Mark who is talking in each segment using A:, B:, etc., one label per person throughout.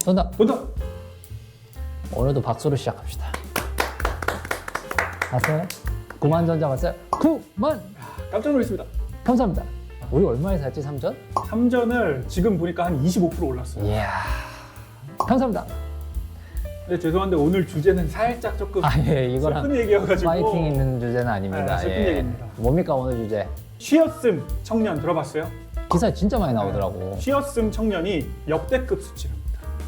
A: 정답.
B: 보다
A: 오늘도 박수로 시작합시다. 봤어요? 9만 전자 봤어요? 9만!
B: 깜짝 놀랐습니다.
A: 감사합니다. 우리 얼마에 샀지, 3전?
B: 3전을 지금 보니까 한 25% 올랐어요.
A: 이야. 감사합니다.
B: 근데 죄송한데 오늘 주제는 살짝 조금
A: 아, 예, 이거랑
B: 슬픈 얘기여가지고
A: 파이팅 있는 주제는 아닙니다.
B: 네, 슬픈
A: 예.
B: 얘기입니다.
A: 뭡니까, 오늘 주제?
B: 쉬었음 청년 들어봤어요?
A: 기사에 진짜 많이 나오더라고.
B: 쉬었음 청년이 역대급 수치랍니다.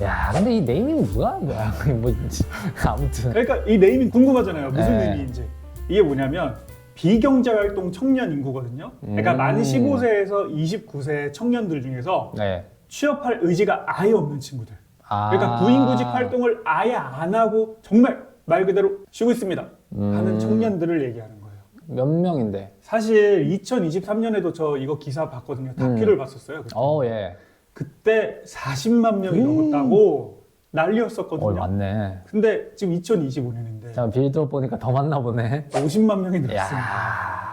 A: 야, 근데 이 네이밍 뭐야, 뭐야. 뭐, 아무튼.
B: 그러니까 이 네이밍 궁금하잖아요. 무슨
A: 네.
B: 의미인지. 이게 뭐냐면 비경제활동 청년 인구거든요. 그러니까
A: 음.
B: 만 15세에서 29세 청년들 중에서
A: 네.
B: 취업할 의지가 아예 없는 친구들.
A: 아.
B: 그러니까 구인구직 활동을 아예 안 하고 정말 말 그대로 쉬고 있습니다. 하는
A: 음.
B: 청년들을 얘기하는 거예요.
A: 몇 명인데?
B: 사실 2023년에도 저 이거 기사 봤거든요. 다큐를 봤었어요. 그때.
A: 어, 예.
B: 그때 40만 명이
A: 음.
B: 넘었다고 난리였었거든요.
A: 어, 맞네.
B: 근데 지금 2025년인데
A: 자, 빌드업 보니까 더 많나 보네.
B: 50만 명이 늘었습니다.
A: 야.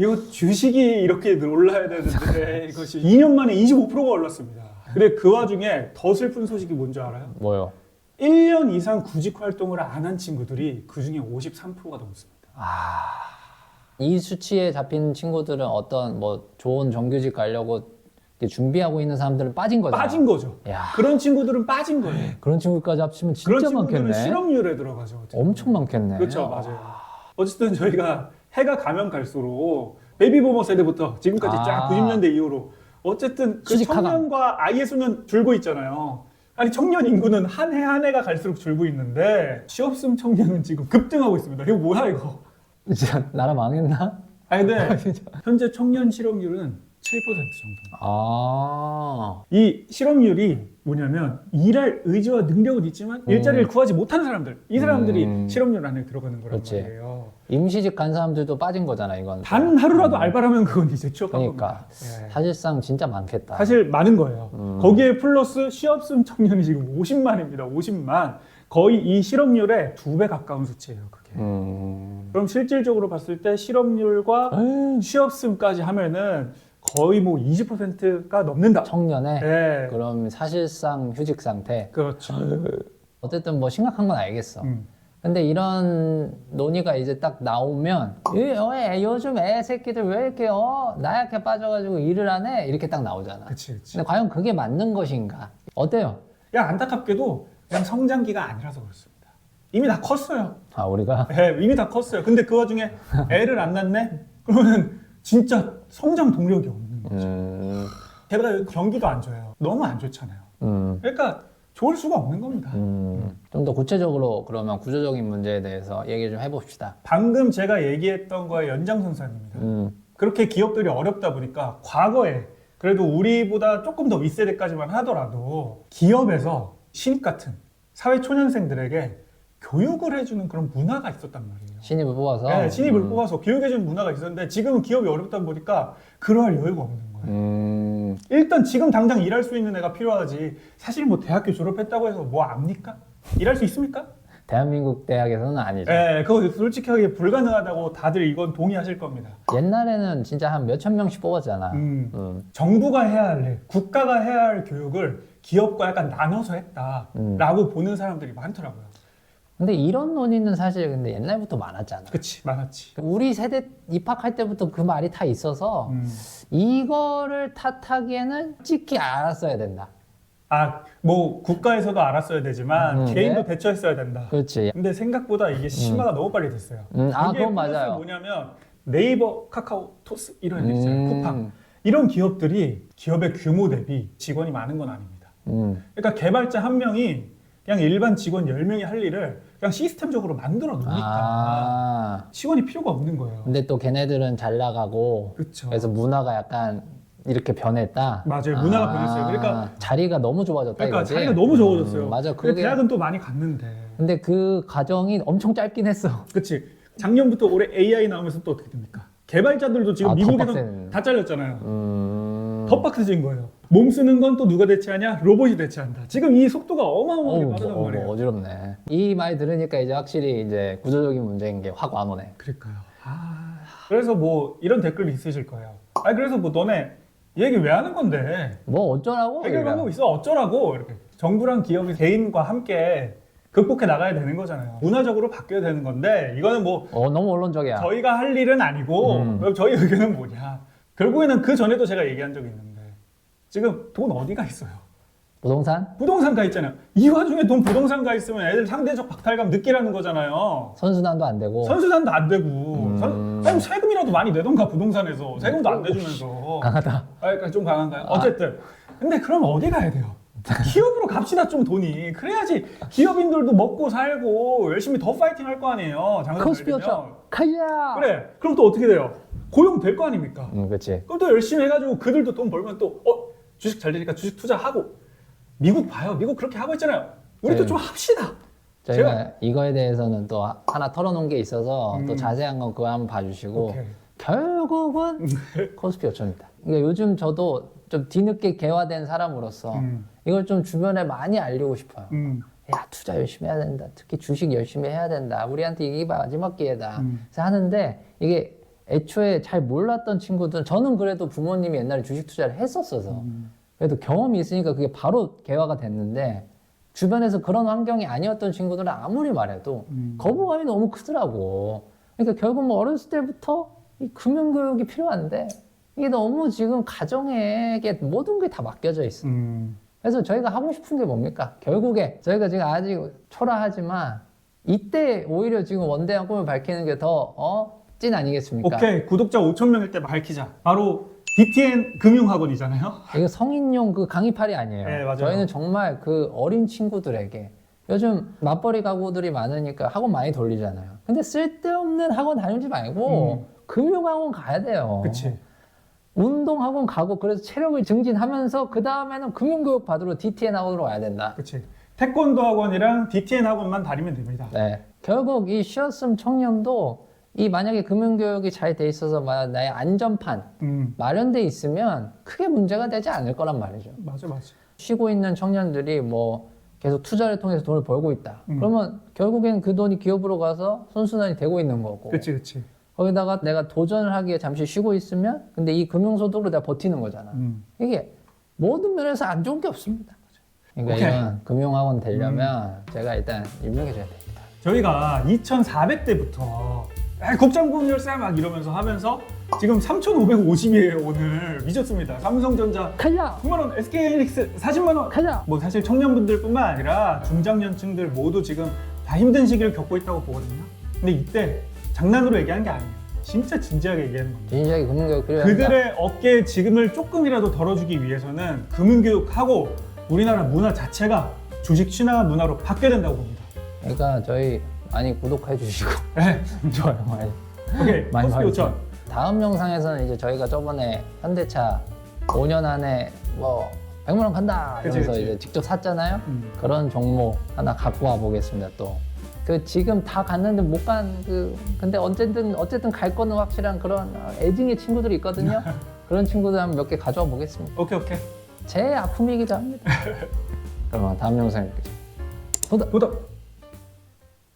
B: 이거 주식이 이렇게 올라야 되는데 이것이 2년 만에 25%가 올랐습니다. 근데 그 와중에 더 슬픈 소식이 뭔지 알아요?
A: 뭐요?
B: 1년 이상 구직 활동을 안 한 친구들이 그 중에 53%가 넘습니다.
A: 이 수치에 잡힌 친구들은 어떤 뭐 좋은 정규직 가려고 준비하고 있는 사람들은 빠진 거잖아.
B: 빠진 거죠.
A: 야,
B: 그런 친구들은 빠진 거예요.
A: 그런 친구까지 합치면
B: 그런
A: 진짜
B: 친구들은
A: 많겠네.
B: 실업률에 들어가죠. 보면.
A: 엄청 많겠네.
B: 그렇죠, 맞아요. 어쨌든 저희가 해가 가면 갈수록 베이비부머 세대부터 지금까지 쫙
A: 아.
B: 90년대 이후로 어쨌든 그
A: 수직 하강.
B: 청년과 아이의 수는 줄고 있잖아요. 아니 청년 인구는 한 해 한 해가 갈수록 줄고 있는데 취업승 청년은 지금 급등하고 있습니다. 이거 뭐야 이거?
A: 진짜 나라 망했나?
B: 아니 근데 현재 청년 실업률은 7% 정도.
A: 아,
B: 이 실업률이 뭐냐면 일할 의지와 능력은 있지만 일자리를 구하지 못하는 사람들 이 사람들이
A: 음.
B: 실업률 안에 들어가는 거란
A: 그렇지.
B: 말이에요.
A: 임시직 간 사람들도 빠진 거잖아 이건.
B: 단 하루라도 알바를 하면 그건 이제 취업한
A: 그러니까
B: 겁니다. 예.
A: 사실상 진짜 많겠다.
B: 사실 많은 거예요.
A: 음.
B: 거기에 플러스 취업승 청년이 지금 50만입니다. 50만. 거의 이 실업률의 두 배 가까운 수치예요. 그게.
A: 음.
B: 그럼 실질적으로 봤을 때 실업률과
A: 에이,
B: 취업승까지 하면은 거의 뭐 20%가 넘는다.
A: 청년에
B: 네.
A: 그럼 사실상 휴직 상태.
B: 그렇죠.
A: 어쨌든 뭐 심각한 건 알겠어.
B: 음.
A: 근데 이런 논의가 이제 딱 나오면 애, 요즘 애 새끼들 왜 이렇게 어 나약해 빠져가지고 일을 안 해? 이렇게 딱 나오잖아.
B: 그치, 그치.
A: 근데 과연 그게 맞는 것인가? 어때요?
B: 야, 안타깝게도 그냥 성장기가 아니라서 그렇습니다. 이미 다 컸어요.
A: 아 우리가
B: 예, 이미 다 컸어요. 근데 그 와중에 애를 안 낳네? 그러면 진짜 성장 동력이 없는 거예요.
A: 음,
B: 게다가 경기도 안 좋아요. 너무 안 좋잖아요.
A: 음,
B: 그러니까 좋을 수가 없는 겁니다.
A: 음. 좀 더 구체적으로 그러면 구조적인 문제에 대해서 얘기 좀 해봅시다.
B: 방금 제가 얘기했던 거의 연장선상입니다.
A: 음,
B: 그렇게 기업들이 어렵다 보니까 과거에 그래도 우리보다 조금 더 윗세대까지만 하더라도 기업에서 신입 같은 사회 초년생들에게 교육을 해주는 그런 문화가 있었단 말이에요.
A: 신입을 뽑아서
B: 네, 신입을
A: 음,
B: 뽑아서 교육해주는 문화가 있었는데 지금은 기업이 어렵다 보니까 그러할 여유가 없는 거예요.
A: 음,
B: 일단 지금 당장 일할 수 있는 애가 필요하지 사실 뭐 대학교 졸업했다고 해서 뭐 압니까? 일할 수 있습니까?
A: 대한민국 대학에서는 아니죠.
B: 네, 그거 솔직하게 불가능하다고 다들 이건 동의하실 겁니다.
A: 옛날에는 진짜 한 몇천 명씩 뽑았잖아.
B: 음,
A: 음,
B: 정부가 해야 할 일, 국가가 해야 할 교육을 기업과 약간 나눠서 했다라고 보는 사람들이 많더라고요.
A: 근데 이런 논의는 사실 근데 옛날부터 많았잖아.
B: 그치, 많았지.
A: 우리 세대 입학할 때부터 그 말이 다 있어서
B: 음.
A: 이거를 탓하기에는 솔직히 알았어야 된다.
B: 아, 뭐 국가에서도 알았어야 되지만
A: 음,
B: 개인도
A: 네.
B: 대처했어야 된다.
A: 그렇지.
B: 근데 생각보다 이게 심화가 너무 빨리 됐어요.
A: 음, 아, 그건 맞아요.
B: 뭐냐면 네이버, 카카오, 토스 이런 애들 있잖아요.
A: 음.
B: 쿠팡 이런 기업들이 기업의 규모 대비 직원이 많은 건 아닙니다.
A: 음,
B: 그러니까 개발자 한 명이 그냥 일반 직원 10명이 할 일을 그냥 시스템적으로 만들어 놓으니까
A: 아.
B: 직원이 필요가 없는 거예요.
A: 근데 또 걔네들은 잘 나가고
B: 그렇죠.
A: 그래서 문화가 약간 이렇게 변했다.
B: 맞아요. 문화가 변했어요. 그러니까-
A: 자리가 너무 좁아졌다
B: 그러니까
A: 이거지.
B: 자리가 너무 적어졌어요.
A: 음, 맞아.
B: 근데
A: 그게
B: 대학은 또 많이 갔는데.
A: 근데 그 과정이 엄청 짧긴 했어.
B: 그치. 작년부터 올해 AI 나오면서 또 어떻게 됩니까? 개발자들도 지금
A: 아, 더
B: 미국에서
A: 빡센.
B: 다 잘렸잖아요.
A: 음.
B: 더 빡세진 거예요. 몸 쓰는 건 또 누가 대체하냐? 로봇이 대체한다. 지금 이 속도가 어마어마하게
A: 어우,
B: 빠르단
A: 어,
B: 말이에요.
A: 어지럽네. 이 말 들으니까 이제 확실히 이제 구조적인 문제인 게 확 안 오네.
B: 그러니까요. 아... 그래서 뭐 이런 댓글이 있으실 거예요. 아 그래서 뭐 너네 이 얘기 왜 하는 건데?
A: 뭐 어쩌라고?
B: 해결
A: 우리가.
B: 방법 있어 어쩌라고 이렇게 정부랑 기업이 개인과 함께 극복해 나가야 되는 거잖아요. 문화적으로 바뀌어야 되는 건데 이거는 뭐
A: 어 너무 언론적이야.
B: 저희가 할 일은 아니고
A: 음.
B: 그럼 저희 의견은 뭐냐? 결국에는 그 전에도 제가 얘기한 적이 있는데 지금 돈 어디가 있어요?
A: 부동산
B: 부동산 가 있잖아요. 이 와중에 돈 부동산 가 있으면 애들 상대적 박탈감 느끼라는 거잖아요.
A: 선수단도 안 되고
B: 선수단도 안 되고
A: 음.
B: 선- 아니, 세금이라도 많이 내던가 부동산에서 세금도 안 내주면서
A: 강하다.
B: 아, 그러니까 좀 강한가요? 어쨌든 근데 그럼 어디 가야 돼요? 기업으로 갑시다 좀 돈이 그래야지 기업인들도 먹고 살고 열심히 더 파이팅 할 거 아니에요 장사 잘 되면
A: 가야.
B: 그래 그럼 또 어떻게 돼요? 고용 될 거 아닙니까?
A: 음 그렇지.
B: 그럼 또 열심히 해가지고 그들도 돈 벌면 또 어, 주식 잘 되니까 주식 투자하고 미국 봐요 미국 그렇게 하고 있잖아요 우리도
A: 네.
B: 좀 합시다
A: 저희가
B: 제가-
A: 이거에 대해서는 또 하- 하나 털어놓은 게 있어서
B: 음.
A: 또 자세한 건 그거 한번 봐주시고
B: 오케이.
A: 결국은 코스피 5천입니다. 그러니까 요즘 저도 좀 뒤늦게 개화된 사람으로서
B: 음.
A: 이걸 좀 주변에 많이 알리고 싶어요.
B: 음.
A: 야 투자 열심히 해야 된다. 특히 주식 열심히 해야 된다. 우리한테 이게 마지막 기회다.
B: 음.
A: 그래서 하는데 이게 애초에 잘 몰랐던 친구들은 저는 그래도 부모님이 옛날에 주식 투자를 했었어서
B: 음.
A: 그래도 경험이 있으니까 그게 바로 개화가 됐는데 주변에서 그런 환경이 아니었던 친구들은 아무리 말해도
B: 음.
A: 거부감이 너무 크더라고. 그러니까 결국 뭐 어렸을 때부터 이 금융 교육이 필요한데 이게 너무 지금 가정에게 모든 게 다 맡겨져 있어.
B: 음.
A: 그래서 저희가 하고 싶은 게 뭡니까? 결국에 저희가 지금 아직 초라하지만 이때 오히려 지금 원대한 꿈을 밝히는 게더 어? 찐 아니겠습니까?
B: 오케이 구독자 5천 명일 때 밝히자 바로 DTN 금융학원이잖아요
A: 이거 성인용 그 강의팔이 아니에요.
B: 네, 맞아요.
A: 저희는 정말 그 어린 친구들에게 요즘 맞벌이 가구들이 많으니까 학원 많이 돌리잖아요. 근데 쓸데없는 학원 다니지 말고 금융학원 가야 돼요.
B: 음. 그치
A: 운동학원 가고 그래서 체력을 증진하면서 그 다음에는 금융교육 받으러 DTN 학원으로 와야 된다.
B: 그치 태권도 학원이랑 DTN 학원만 다니면 됩니다
A: 네. 결국 이 쉬었음 청년도 이 만약에 금융교육이 잘 돼 있어서 나의 안전판
B: 음.
A: 마련돼 있으면 크게 문제가 되지 않을 거란 말이죠.
B: 맞아 맞아
A: 쉬고 있는 청년들이 뭐 계속 투자를 통해서 돈을 벌고 있다.
B: 음.
A: 그러면 결국엔 그 돈이 기업으로 가서 선순환이 되고 있는 거고.
B: 그치 그치
A: 거기다가 내가 도전을 하기에 잠시 쉬고 있으면 근데 이 금융소득으로 내가 버티는 거잖아.
B: 음.
A: 이게 모든 면에서 안 좋은 게 없습니다. 그러니까
B: 오케이. 음.
A: 이런 금융학원 되려면 제가 일단 유명해져야 됩니다.
B: 저희가 2,400대부터 국장군 열쇠 막 이러면서 하면서 지금 3,550이에요 오늘. 미쳤습니다. 삼성전자
A: 가자!
B: 9만원 SK하이닉스 40만원.
A: 가자!
B: 뭐 사실 청년분들뿐만 아니라 중장년층들 모두 지금 다 힘든 시기를 겪고 있다고 보거든요. 근데 이때 장난으로 얘기하는 게 아니에요. 진짜 진지하게 얘기하는 겁니다.
A: 진지하게 금융교육 필요합니다.
B: 그들의 어깨에 지금을 조금이라도 덜어주기 위해서는 금융교육하고 우리나라 문화 자체가 주식 취나 문화로 바뀌어야 된다고 봅니다.
A: 그러니까 저희 많이 구독해 주시고
B: 네.
A: 좋아요 많이
B: 오케이
A: 많이
B: 커스피 5천
A: 다음 영상에서는 이제 저희가 저번에 현대차 5년 안에 뭐 100만 원 간다
B: 그치,
A: 이러면서
B: 그치.
A: 이제 직접 샀잖아요.
B: 음.
A: 그런 종목 하나 갖고 와 보겠습니다. 또 그 지금 다 갔는데 못 간 그 근데 언제든 어쨌든 갈 거는 확실한 그런 애증의 친구들이 있거든요. 그런 친구들 한번 몇개 가져와 보겠습니다.
B: 오케이 오케이
A: 제 아픔이기도 합니다. 그러면 다음 영상에 뵙겠습니다.
B: 보다